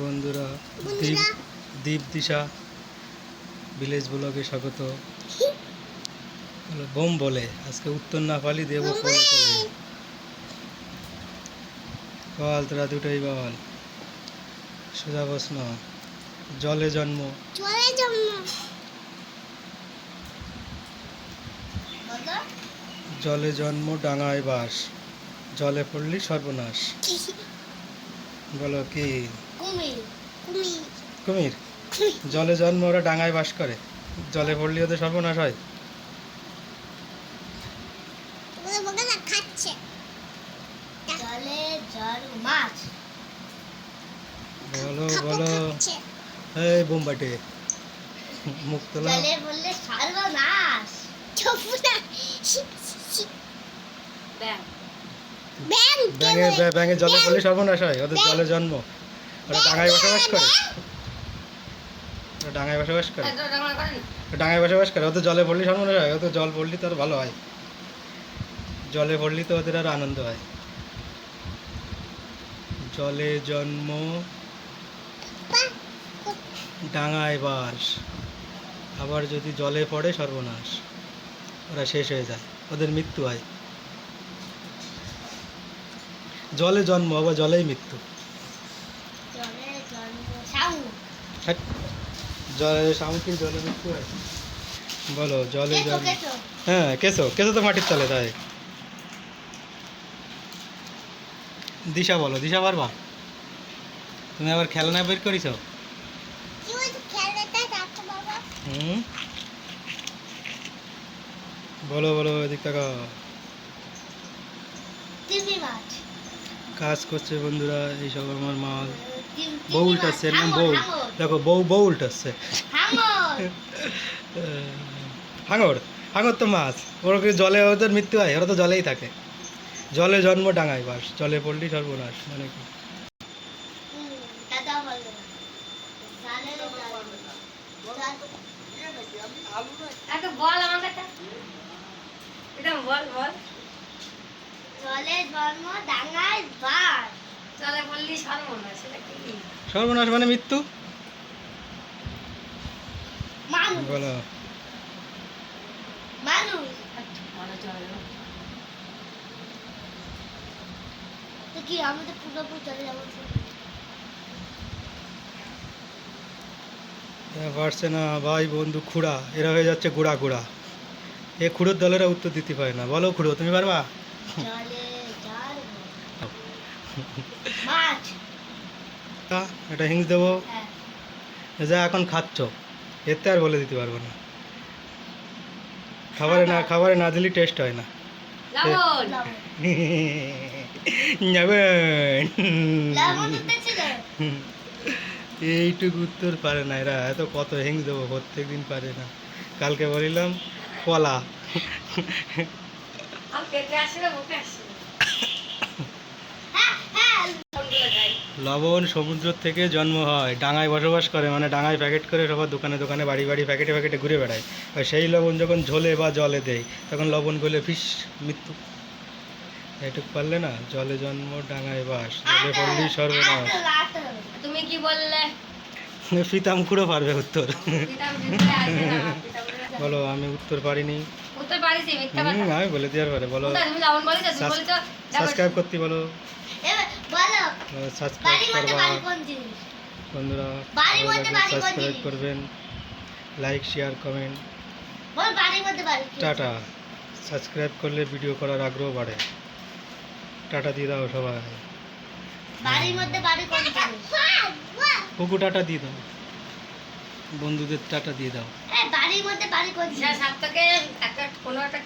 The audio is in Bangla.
বন্ধুরা দ্বীপ বন্ধুরা। দ্বীপ দিশা ভিলেজ ব্লগে স্বাগত। বোম বলে আজকে উত্তর না পালি দেবো বল। তোরা দুটোই বল। সোজা প্রশ্ন জলে জন্ম? জলে জন্ম। ডাঙায় বাস জলে পড়লি সর্বনাশ। বলো কি? কুমির। জলে জন্ম ওরা ডাঙায় বাস করে। জলে পড়লি ওদের সর্বনাশ হয়। বলো বলো। এই বোম্বাটে। মুখ তোলা জলে বললে সর্বনাশ। ব্যাঙে। জলে পড়লে সর্বনাশ হয়। ওদের জলে জন্ম। ওরা ডাঙায় বসবাস করে। ওরা ডাঙায় বসবাস করে। ডাঙায় বসবাস করে। ওদের জলে পড়লে সর্বনাশ হয়। ওদের জল পড়লি তো আর ভালো হয়। জলে পড়লি তো ওদের আর আনন্দ হয়। জলে জন্ম ডাঙায় বাস। আবার যদি জলে পড়ে সর্বনাশ। ওরা শেষ হয়ে যায়। ওদের মৃত্যু হয়। জলে জন্ম আবার জলেই মৃত্যু। জন্ম শামুক হ্যাট। জলে বলো জলে জল হ্যাঁ কেসো কেসো তো মাটির তলে তাই। দিশা বলো দিশা পারবা? তুমি আবার খেলনা বের করিছ? কি হুম? বলো বলো এদিক টাকা কাজ করছে বন্ধুরা এইসব আমার মা তিম- তিমি বউ। উল্টাচ্ছে এর নাম বউ দেখো বউ বউ উল্টাচ্ছে হাঙর। হাঙর তো মাছ। ওর কি জলে ওদের মৃত্যু হয় ওরা তো জলেই থাকে। জলে জন্ম ডাঙায় বাস জলে পড়লি সর্বনাশ মানে কি। জালে জাল। জাল- বল আমাকে এটা বল বল। জলে জন্ম ডাঙায় সর্বনাশ সেটা কি? সর্বনাশ মানে মৃত্যু? মানুষ। বলো। কি আমি তো পুরোপুরি চলে যাব পারছে না ভাই বন্ধু খুড়া। এরা হয়ে যাচ্ছে গুড়া গুড়া। এ খুড়োর দলেরা উত্তর দিতে পারে না। বলো খুড়ো তুমি পারবা? মাছ। তা, এটা হিংস দেবো? হ্যাঁ। যা এখন খাচ্ছ এতে আর বলে দিতে পারব না। খাবারে না খাবারে না দিলে টেস্ট হয় না। এইটুকু উত্তর পারে না এরা এত কত হিংস দেবো প্রত্যেক দিন পারে না। কালকে বলিলাম কলা আর পেটে আসবে মুখে আসবে হ্যাঁ হ্যাঁ লবণগুলো যাই লবণ সমুদ্র থেকে জন্ম হয়। ডাঙায় বসবাস করে মানে ডাঙায় প্যাকেট করে সবার দোকানে দোকানে বাড়ি বাড়ি প্যাকেটে প্যাকেটে ঘুরে বেড়ায়। আর সেই লবণ যখন ঝোলে বা জলে দেয় তখন লবণ গলে ফিস মৃত্যু। এটুক পারলে না জলে জন্ম ডাঙায় বাস জলে পড়লি সর্বনাশ। তুমি কি বললে? ফিতাম খুঁড়ো পারবে উত্তর। বলে আমি উত্তর পারিনি। উত্তর পারিস মিথ্যা কথা। আমি বলে দেওয়ার পরে বলো। তুমি লবণ বলেছ তুমি সাস- সাবস্ক্রাইব করতে বলো। সাবস্ক্রাইব করবা। বন্ধুরা সাবস্ক্রাইব করবেন লাইক শেয়ার কমেন্ট বল বাড়ির মধ্যে বাড়ি টাটা। সাবস্ক্রাইব করলে ভিডিও করার আগ্রহ বাড়ে। টাটা দিয়ে দাও সবাই। বাড়ির মধ্যে বাড়ি কোন জিনিস? কুকু টাটা দিয়ে দাও। বন্ধুদের টাটা দিয়ে দাও। এই বাড়ির মধ্যে বাড়ি কোন জিনিস? একটা কোনো একটা